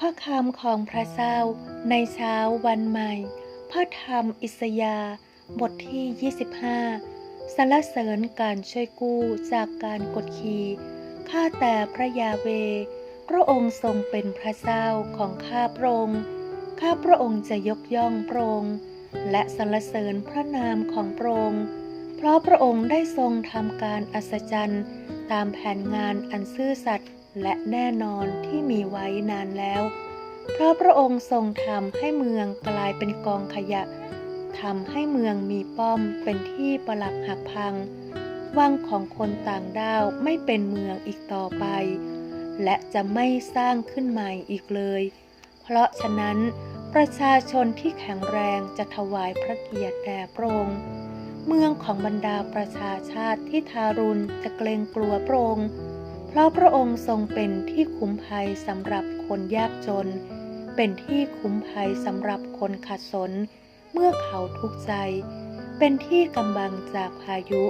พระคำของพระเจ้าในเช้าวันใหม่ พระธรรมอิสยาห์บทที่ 25 สรรเสริญการช่วยกู้จากการกดขี่ข้าแต่พระยาเว พระองค์ทรงเป็นพระเจ้าของข้าพระองค์ ข้าพระองค์จะยกย่องพระองค์และสรรเสริญพระนามของพระองค์ เพราะพระองค์ได้ทรงทำการอัศจรรย์ ตามแผนงานอันซื่อสัตย์ และแน่นอนที่มีไว้นานแล้ว เพราะพระองค์ทรงทำให้เมืองกลายเป็นกองขยะทำให้เมืองมีป้อมเป็นที่ประหลักหักพัง วังของคนต่างด้าวไม่เป็นเมืองอีกต่อไป และจะไม่สร้างขึ้นใหม่อีกเลย เพราะฉะนั้นประชาชนที่แข็งแรงจะถวายพระเกียรติแด่พระองค์เมืองของบรรดาประชาชาติที่ทารุณจะเกรงกลัวพระองค์ เพราะพระองค์ทรงเป็นที่คุ้มภัยสำหรับคนยากจน เป็นที่คุ้มภัยสำหรับคนขัดสน เมื่อเขาทุกข์ใจ เป็นที่กำบังจากพายุ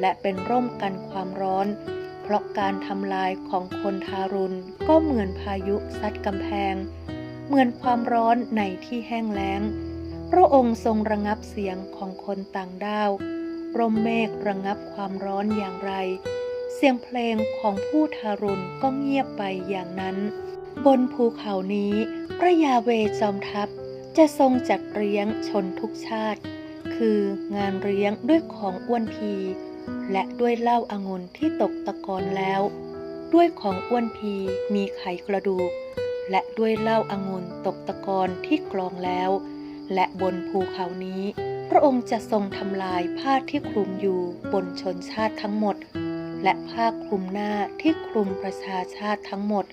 และเป็นร่มกันความร้อน เพราะการทำลายของคนทารุณก็เหมือนพายุซัดกำแพง เหมือนความร้อนในที่แห้งแล้ง พระองค์ทรงระงับเสียงของคนต่างด้าวร่มเมฆระงับความร้อนอย่างไร เสียงเพลงของผู้ทารุณก็เงียบไปอย่างนั้น บนภูเขานี้ พระยาเวจอมทัพจะทรงจัดเลี้ยงชนทุกชาติ คืองานเลี้ยงด้วยของอ้วนพี และด้วยเหล้าอางุ่นที่ตกตะกอนแล้ว ด้วยของอ้วนพีมีไขกระดูก และด้วยเหล้าอางุ่นตกตะกอนที่กรองแล้ว และบนภูเขานี้ พระองค์จะทรงทำลายผ้าที่คลุมอยู่บนชนชาติทั้งหมด และผ้าคลุมหน้าที่คลุมประชาชาติทั้งหมด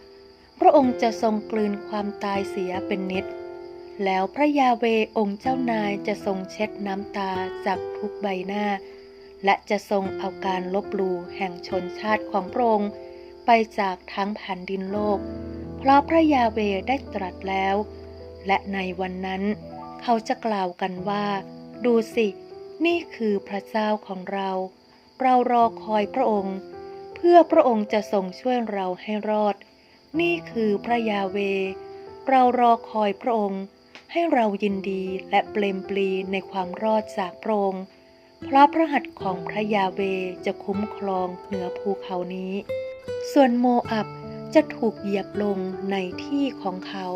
พระองค์จะทรงกลืนความตายเสียเป็นนิด แล้วพระยาเวองค์เจ้านายจะทรงเช็ดน้ำตาจากทุกใบหน้า และจะทรงเอาการลบลู่แห่งชนชาติของพระองค์ไปจากทั้งแผ่นดินโลก เพราะพระยาเวได้ตรัสแล้ว และในวันนั้นเขาจะกล่าวกันว่า ดูสิ นี่คือพระเจ้าของเรา เรารอคอยพระองค์ เพื่อพระองค์จะทรงช่วยเราให้รอด นี่คือพระยาเว เรารอคอยพระองค์ ให้เรายินดีและเปลมปลีในความรอดจากพระองค์เพราะพระหัตถ์ของพระยาเวจะคุ้มครองเหนือภูเขานี้ ส่วนโมอับจะถูกเหยียบลงในที่ของเขา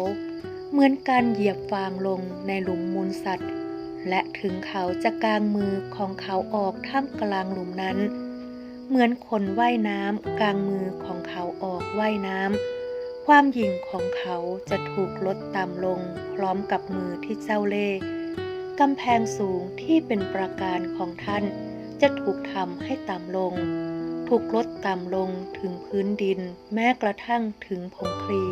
เหมือนการเหยียบฟางลงในหลุมมูลสัตว์ และถึงเขาจะกางมือของเขาออกท่ามกลางหลุมนั้น เหมือนคนว่ายน้ำกางมือของเขาออกว่ายน้ำความหยิ่งของเขาจะถูกลดต่ำลงพร้อมกับมือที่เจ้าเล่ห์กำแพงสูงที่เป็นประการของท่าน จะถูกทำให้ต่ำลง ถูกลดต่ำลงถึงพื้นดินแม้กระทั่งถึงผงคลี